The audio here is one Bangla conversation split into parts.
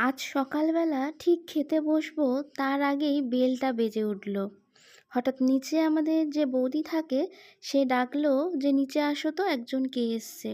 আজ সকালবেলা ঠিক খেতে বসবো, তার আগেই বেলটা বেজে উঠল। হঠাৎ নিচে আমাদের যে বৌদি থাকে, সে ডাকলো যে নিচে আসো তো, একজন কে এসছে।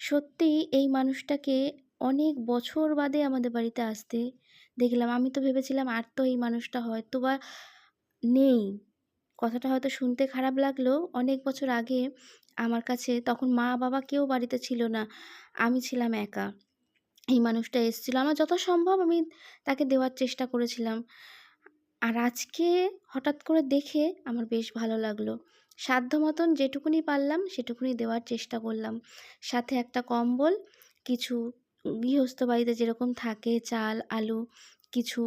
সত্যি এই মানুষটাকে অনেক বছর বাদে আমাদের বাড়িতে আসতে দেখলাম। আমি তো ভেবেছিলাম, আর তো এই মানুষটা হয়তো বা নেই। কথাটা হয়তো শুনতে খারাপ লাগলেও অনেক বছর আগে আমার কাছে তখন মা বাবা কেউ বাড়িতে ছিল না। আমি ছিলাম একা। এই মানুষটা এসেছিল। আমার যত সম্ভব আমি তাকে দেওয়ার চেষ্টা করেছিলাম। আর আজকে হঠাৎ করে দেখে আমার বেশ ভালো লাগল। সাধ্য মতন যেটুকুনি পারলাম সেটুকুনি দেওয়ার চেষ্টা করলাম। সাথে একটা কম্বল, কিছু গৃহস্থ বাড়িতে যেরকম থাকে চাল, আলু, কিছু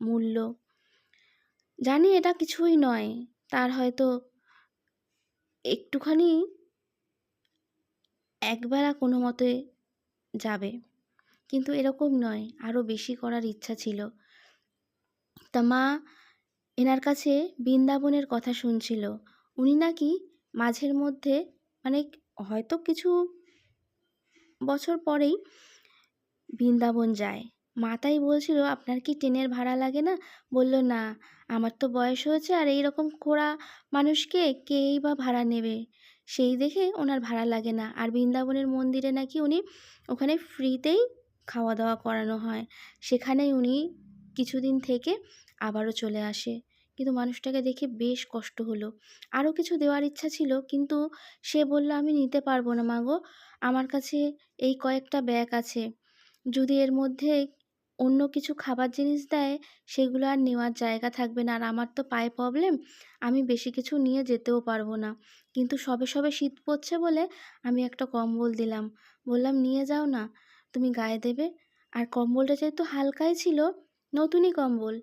মূল্য। জানি এটা কিছুই নয়, তার হয়তো একটুখানি একবেলা কোনো মতে যাবে। কিন্তু এরকম নয় আরও বেশি করার ইচ্ছা ছিল। তা মা এনার কাছে বৃন্দাবনের কথা শুনছিল। উনি নাকি মাঝের মধ্যে মানে হয়তো কিছু বছর পরেই বৃন্দাবন যায়। মা তাই বলছিল, আপনার কি ট্রেনের ভাড়া লাগে না? বলল, না, আমার তো বয়স হয়েছে আর এই রকম খোড়া মানুষকে কেই বা ভাড়া নেবে? সেই দেখে ওনার ভাড়া লাগে না। আর বৃন্দাবনের মন্দিরে নাকি উনি ওখানে ফ্রিতেই খাওয়া দাওয়া করানো হয়। সেখানেই উনি কিছুদিন থেকে আবারও চলে আসে। কিন্তু মানুষটাকে দেখে বেশ কষ্ট হলো। আরও কিছু দেওয়ার ইচ্ছা ছিল, কিন্তু সে বলল, আমি নিতে পারব না, মা গো। আমার কাছে এই কয়েকটা ব্যাগ আছে। যদি এর মধ্যে অন্য কিছু খাবার জিনিস দেয়, সেগুলো আর নেওয়ার জায়গা থাকবে না। আর আমার তো পায়ে প্রবলেম আমি বেশি কিছু নিয়ে যেতেও পারব না। কিন্তু সবে সবে শীত পড়ছে বলে আমি একটা কম্বল দিলাম। বললাম, নিয়ে যাও না। তুমি গায়ে দেবে। আর কম্বলটা যেহেতু হালকাই ছিল, নতুনই কম্বল।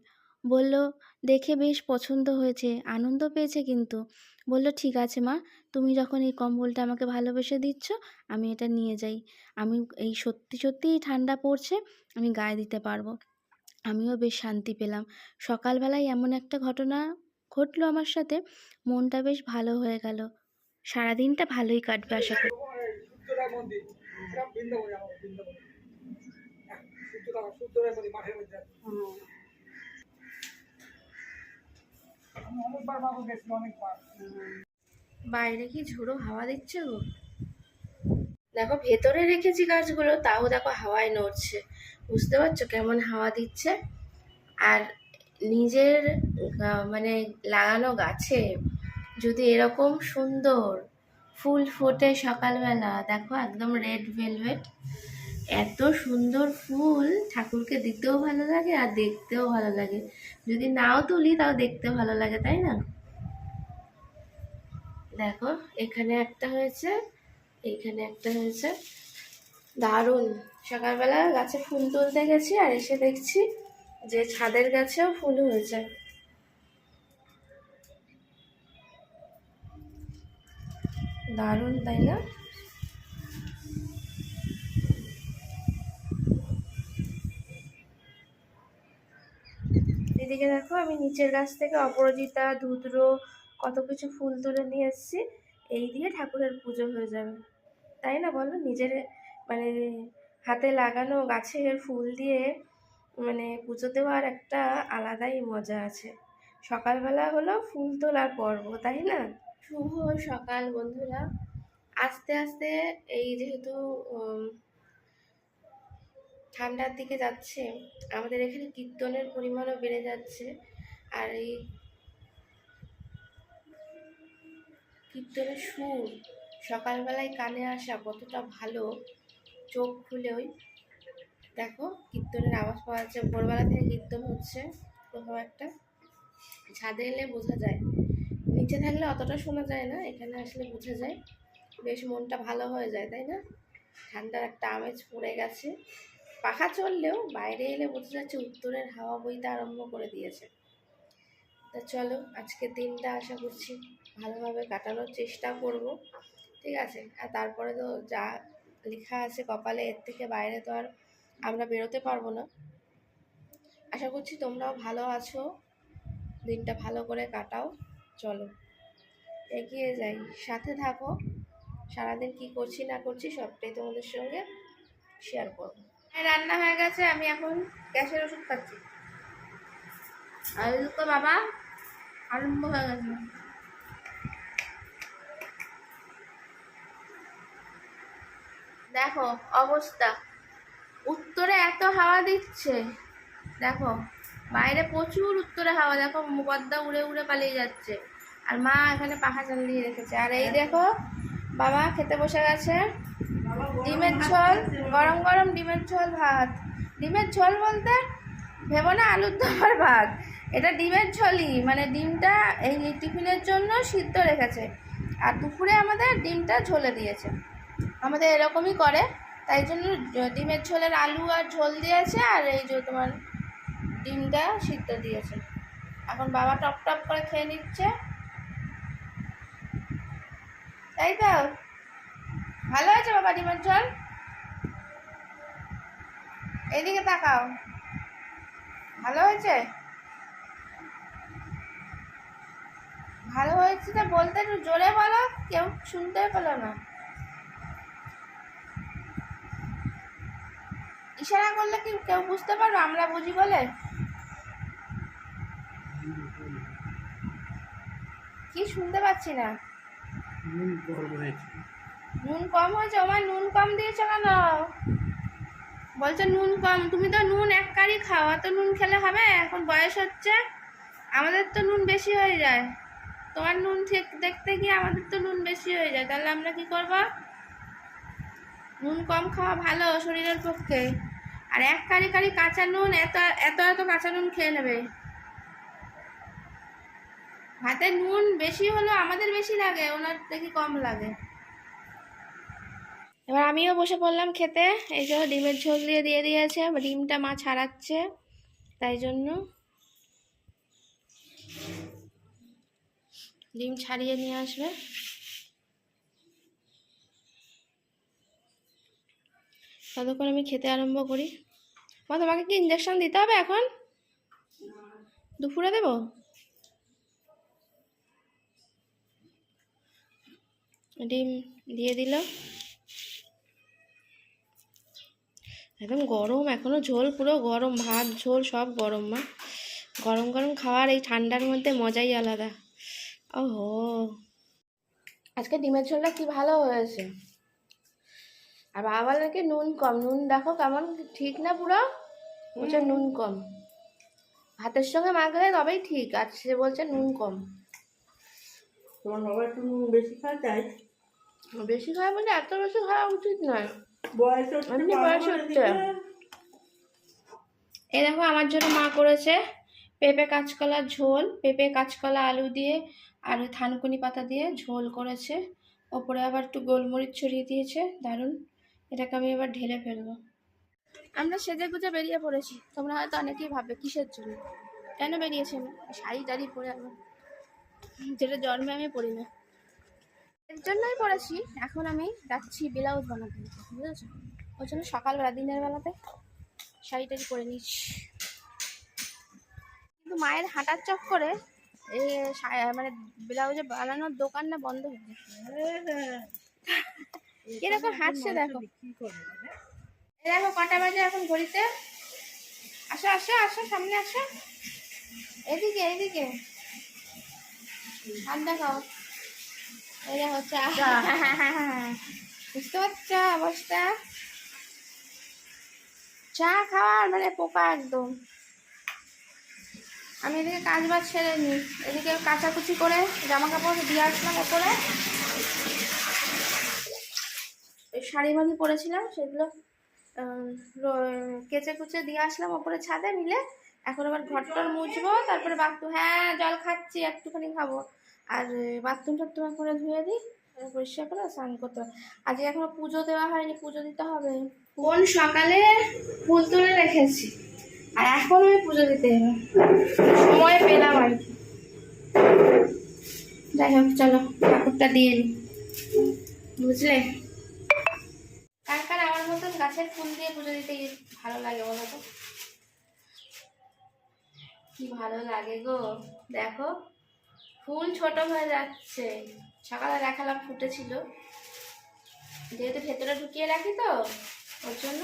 বলল, দেখে বেশ পছন্দ হয়েছে, আনন্দ পেয়েছে কিন্তু। বলল, ঠিক আছে মা, তুমি যখন এই কম্বলটা আমাকে ভালোবেসে দিচ্ছ, আমি এটা নিয়ে যাই। আমি এই সত্যি সত্যিই ঠান্ডা পড়ছে, আমি গায়ে দিতে পারব। আমিও বেশ শান্তি পেলাম। সকালবেলায় এমন একটা ঘটনা ঘটলো আমার সাথে, মনটা বেশ ভালো হয়ে গেল। সারাদিনটা ভালোই কাটবে আশা করি বাইরে কি ঝোড়ো হাওয়া দিচ্ছে গো? দেখো, ভেতরে রেখেছি গাছগুলো, তাও দেখো হাওয়ায় নড়ছে। বুঝতে পারছ কেমন হাওয়া দিচ্ছে? আর নিজের মানে লাগানো গাছে যদি এরকম সুন্দর ফুল ফোটে সকালবেলা। দেখো, একদম রেড ভেলভেট এত সুন্দর ফুল। ঠাকুরকে দিতেও ভালো লাগে আর দেখতেও ভালো লাগে। যদি নাও তুলি, তাও দেখতে ভালো লাগে, তাই না? দেখো, এখানে একটা হয়েছে, এখানে একটা হয়েছে। দারুণ। সকালবেলা গাছে ফুল তুলতে গেছি আর এসে দেখছি যে ছাদের গাছেও ফুল হয়েছে। দারুণ, তাই না? এদিকে দেখো, আমি নিচের গাছ থেকে অপরাজিতা, ধুদ্র, কত কিছু ফুল তুলে নিয়ে এসেছি। এই দিয়ে ঠাকুরের পুজো হয়ে যাবে। তাই না বলো? নিজের মানে হাতে লাগানো গাছের ফুল দিয়ে মানে পুজো দেওয়ার একটা আলাদাই মজা আছে। সকালবেলা হলো ফুল তোলার পর্ব, তাই না? শুভ সকাল, বন্ধুরা। আস্তে আস্তে এই যেহেতু ঠান্ডার দিকে যাচ্ছে, আমাদের এখানে কীর্তনের পরিমাণও বেড়ে যাচ্ছে। আর এই কীর্তনের সুর সকালবেলায় কানে আসা কতটা ভালো, চোখ খুলেই। দেখো, কীর্তনের আওয়াজ পাওয়া যাচ্ছে। ভোরবেলা থেকে কীর্তন হচ্ছে কোথাও একটা। ছাদে এলে বোঝা যায়। নিচে থাকলে অতটা শোনা যায় না, এখানে আসলে বোঝা যায়। বেশ মনটা ভালো হয়ে যায়, তাই না? ঠান্ডার একটা আমেজ পড়ে গেছে। পাখা চললেও বাইরে এলে বোঝা যাচ্ছে উত্তরের হাওয়া বইতে আরম্ভ করে দিয়েছে। তা চলো, আজকের দিনটা আশা করছি ভালোভাবে কাটানোর চেষ্টা করব। ঠিক আছে? আর তারপরে তো যা লেখা আছে কপালে, এর থেকে বাইরে তো আর আমরা বেরোতে পারব না। আশা করছি তোমরাও ভালো আছো। দিনটা ভালো করে কাটাও। চলো। এগিয়ে যাই, সাথে থাকো। সারাদিন কি করছি না করছি সবটাই তোমাদের সঙ্গে শেয়ার করব। হ্যাঁ রান্না হয়ে গেছে, আমি এখন গ্যাসের ওষুধ খাচ্ছি। আর তো বাবা, আরম্ভ হয়ে গেছে। দেখো অবস্থা। উত্তরে এত হাওয়া দিচ্ছে। দেখো, বাইরে প্রচুর উত্তরে হাওয়া, দেখো পদ্মা উড়ে উড়ে পালিয়ে যাচ্ছে। আর মা এখানে পাখা চালিয়ে রেখেছে। আর এই দেখো, বাবা খেতে বসে গেছে। ডিমের ঝোল, গরম গরম ডিমের ঝোল ভাত। ডিমের ঝোল বলতে ভেবো না আলুর দম আর ভাত। এটা ডিমের ঝোলই মানে ডিমটা এই টিফিনের জন্য সিদ্ধ রেখেছে। আর দুপুরে আমাদের ডিমটা ঝোলে দিয়েছে। আমাদের এরকমই করে, তাই জন্য ডিমের ঝোলের আলু আর ঝোল দিয়েছে, আর এই যে তোমার ডিমটা সিদ্ধ দিয়েছে। এখন বাবা টপ টপ করে খেয়ে নিচ্ছে। তাই তো? ভালো হয়েছে বাবা, ডিমের ঝোল? এইদিকে তাকাও। ভালো হয়েছে? ভালো হয়েছে তো বলতে একটু জোরে বলো, কেউ শুনতে পেল না। ইশারা করলে কি কেউ বুঝতে পারবে, আমরা বুঝি বলে? কি শুনতে পাচ্ছি না? নুন কম হয়েছে আমার নুন কম দিয়েছ কেন? বলছে নুন কম, তুমি তো নুন এক কারি খাও অত নুন খেলে হবে, এখন বয়স হচ্ছে, আমাদের তো নুন বেশি হয়ে যায়। তোমার নুন ঠিক দেখতে গিয়ে আমাদের তো নুন বেশি হয়ে যায়, তাহলে আমরা কি করব? নুন কম খাওয়া ভালো শরীরের পক্ষে। আর এক কারি কারি কাঁচা নুন, এত এত এত কাঁচা নুন খেয়ে নেবে। ভাতে নুন বেশি হলেও আমাদের বেশি লাগে, ওনার দেখি কম লাগে। এবার আমিও বসে পড়লাম খেতে, এই যে ডিমের ঝোল দিয়ে দিয়ে দিয়েছে ডিমটা মা ছাড়াচ্ছে, তাই জন্য। ডিম ছাড়িয়ে নিয়ে আসবে। ততক্ষণ আমি খেতে আরম্ভ করি। মা, তোমাকে কি ইঞ্জেকশন দিতে হবে এখন? দুপুরে দেবো? ডিম দিয়ে দিল। একদম গরম এখনও ঝোল পুরো গরম ভাত ঝোল সব গরম মা। গরম গরম খাওয়ার এই ঠান্ডার মধ্যে মজাই আলাদা। ওহো। আজকে ডিমের ঝোলটা কি ভালো হয়েছে? আর বাবা নাকি নুন কম। নুন দেখো কেমন ঠিক না পুরো? বলছে নুন কম। ভাতের সঙ্গে মাখলে তবেই ঠিক আর সে বলছে নুন কম। তোমার বাবা একটু নুন বেশি খায় তাই? বেশি খাওয়া বলে এত বেশি খাওয়া উচিত নয়। বয়স হচ্ছে এমনি বয়স হচ্ছে। দিতে। দেখো আমার জন্য মা করেছে পেঁপে কাঁচকলার ঝোল পেঁপে কাঁচকলা আলু দিয়ে আর থানকুনি পাতা দিয়ে ঝোল করেছে। ওপরে আবার একটু গোলমরিচ ছড়িয়ে দিয়েছে দারুণ। এটাকে আমি এবার ঢেলে ফেলব। আমরা সেজে গুজে বেরিয়ে পড়েছি। তোমরা হয়তো অনেকেই ভাববে কিসের জন্য? কেন বেরিয়েছি আমি? শাড়ি টাড়ি পরে আবার। যেটা জন্মে আমি পরি না এর জন্যই পড়েছি। এখন আমি যাচ্ছি ব্লাউজ বানাতে। বুঝেছ? ওই জন্য সকালবেলা, দিনের বেলাতে শাড়ি টাড়ি পরে নিচ্ছি কিন্তু মায়ের হাঁটার চক্করে এই শা- মানে ব্লাউজে বানানোর দোকান না বন্ধ হয়ে গেছে। কীরকম হাঁটছে দেখো। করে? এই দেখো, কটা বাজে এখন ঘড়িতে। আসো আসো আসো, সামনে আসো। এদিকে এদিকে। হাত দেখাও। এই বুঝতে পারছ অবস্থা? চা খাওয়ার মানে পোকা একদম। আমি এদিকে কাজ বাজ সেরে নিই এদিকে কাচাকুচি করে জামা কাপড় দিয়ে আসলাম ওপরে। শাড়ি মাড়ি পরেছিলাম সেগুলো কেচে কুচে দিয়ে আসলাম ওপরে ছাদে মিলে। এখন আবার ঘরটর মুছবো তারপরে বাথরুম হ্যাঁ জল খাচ্ছি একটুখানি খাব। আর বাথরুম টাথরুম করে ধুয়ে দিই পরিষ্কার করে স্নান করতে হবে। আজকে এখনও পুজো দেওয়া হয়নি পুজো দিতে হবে। কোন সকালে ফুল তুলে রেখেছি? আর এখন আমি পুজো দিতে হবে সময় পেলাম আর কি। যাই হোক চলো ঠাকুরটা দিয়ে নিই বুঝলে? কার কার আমার মতন গাছের ফুল দিয়ে পুজো দিতে ভালো লাগে বলো তো? কি ভালো লাগে গো। দেখো, ফুল ছোট হয়ে যাচ্ছে। সকালে দেখালাম ফুটেছিল যেহেতু ভেতরে ঢুকিয়ে রাখি তো, ওর জন্য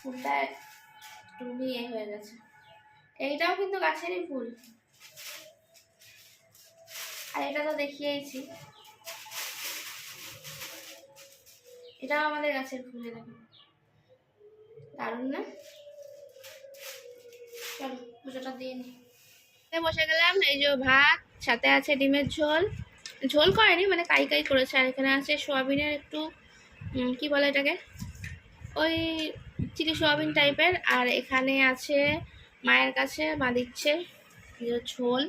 ফুলটা একটু ইয়ে হয়ে গেছে। এইটাও কিন্তু গাছেরই ফুল। আর এটা তো দেখিয়েইছি। এটাও আমাদের গাছের ফুল দেখো। দারুণ না? চলো, পুজোটা দিয়ে নি। বসে গেলাম এই যে ভাত সাথে আছে ডিমের ঝোল। ঝোল করেনি মানে কাই কাই করেছে আর এখানে আছে সোয়াবিনের একটু কি বলে এটাকে? ওই চিলি সোয়াবিন টাইপের আর এখানে আছে মায়ের কাছে মা দিচ্ছে ঝোল।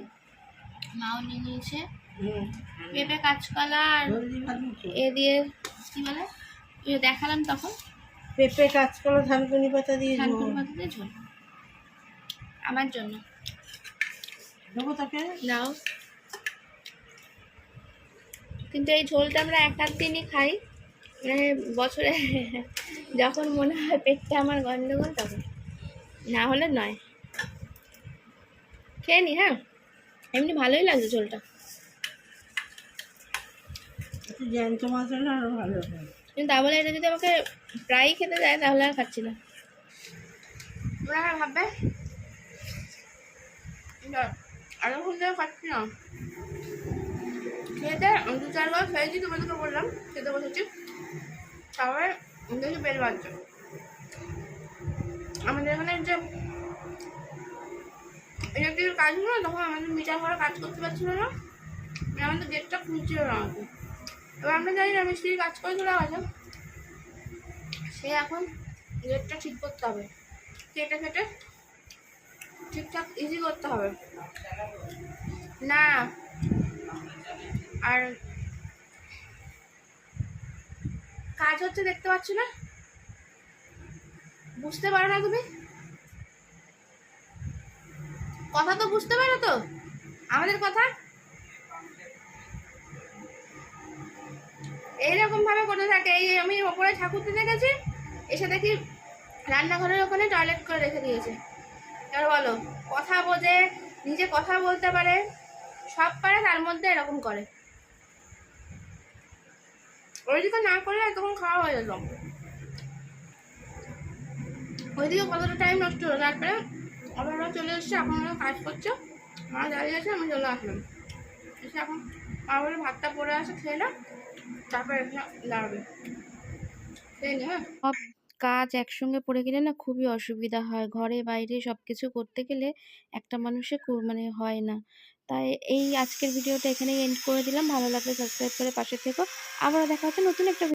মাও নিয়ে নিয়েছে। পেঁপে কাঁচকলা আর এ দিয়ে কি বলে? দেখালাম তখন। পেঁপে কাঁচকলা ধানকুনি পাতা দিয়ে ধানকুনি পাতা দিয়ে ঝোল। আমার জন্য। দেবো তাকে? নাও। কিন্তু এই ঝোলটা আমরা এক আধ দিনই খাই। মানে বছরে যখন মনে হয় পেটটা আমার গন্ডগোল তখন। না হলে নয়। খেয়ে নি হ্যাঁ? এমনি ভালোই লাগছে ঝোলটা। জ্যান্ত মাছ হলে আরও ভালো হয়। কিন্তু তা বলে এটা যদি আমাকে প্রায়ই খেতে যায় তাহলে আর খাচ্ছি না। ভাববে। না, আরও ঘুম ধরে খাচ্ছি না। খেতে দু চারবার খেয়েছি, তোমাদেরকে বললাম, খেতে বসেছি। তারপরে দেখি বেল বাজছে। আমাদের এখানে যে ইলেকট্রিকের কাজ হলো তখন আমাদের মিটার ঘরে কাজ করতে পারছিল না। আমাদের গেটটা খুলছিল না আমাকে এবার আমরা জানি না, মিস্ত্রি কাজ করে চলে গেছে। সে এখন গেটটা ঠিক করতে হবে। কেটে কেটে ঠিকঠাক ইজি করতে হবে। না। আর কাজ হচ্ছে দেখতে পাচ্ছ না? বুঝতে পারো না তুমি? কথা তো বুঝতে পারো তো? আমাদের কথা? এইরকম ভাবে করতে থাকে। এই আমি ওপরে ঠাকুর দিতে গেছি, এসে দেখি রান্নাঘরের ওখানে টয়লেট করে রেখে দিয়েছে। এবার বলো, কথা বোঝে, নিজে কথা বলতে পারে, সব পারে, তার মধ্যে এরকম করে। ওইদিকে না করলে তখন খাওয়া হয়ে যেত ওইদিকে কতটা টাইম নষ্ট হলো, তারপরে আবার চলে এসছে, এখন ওরা কাজ করছে। মা দাঁড়িয়ে আছে, আমি চলে আসলাম। এসে এখন মা বলে ভাতটা পড়ে আসে খেয়ে না, তারপর এখানে দাঁড়াবে। খেয়ে নে হ্যাঁ? কাজ একসঙ্গে পড়ে গেলে না খুবই অসুবিধা হয়। ঘরে বাইরে সব কিছু করতে গেলে একটা মানুষে মানে হয় না। তাই এই আজকের ভিডিওটা এখানেই এন্ড করে দিলাম। ভালো লাগলে সাবস্ক্রাইব করে পাশে থেকো। আবারও দেখা হচ্ছে নতুন একটা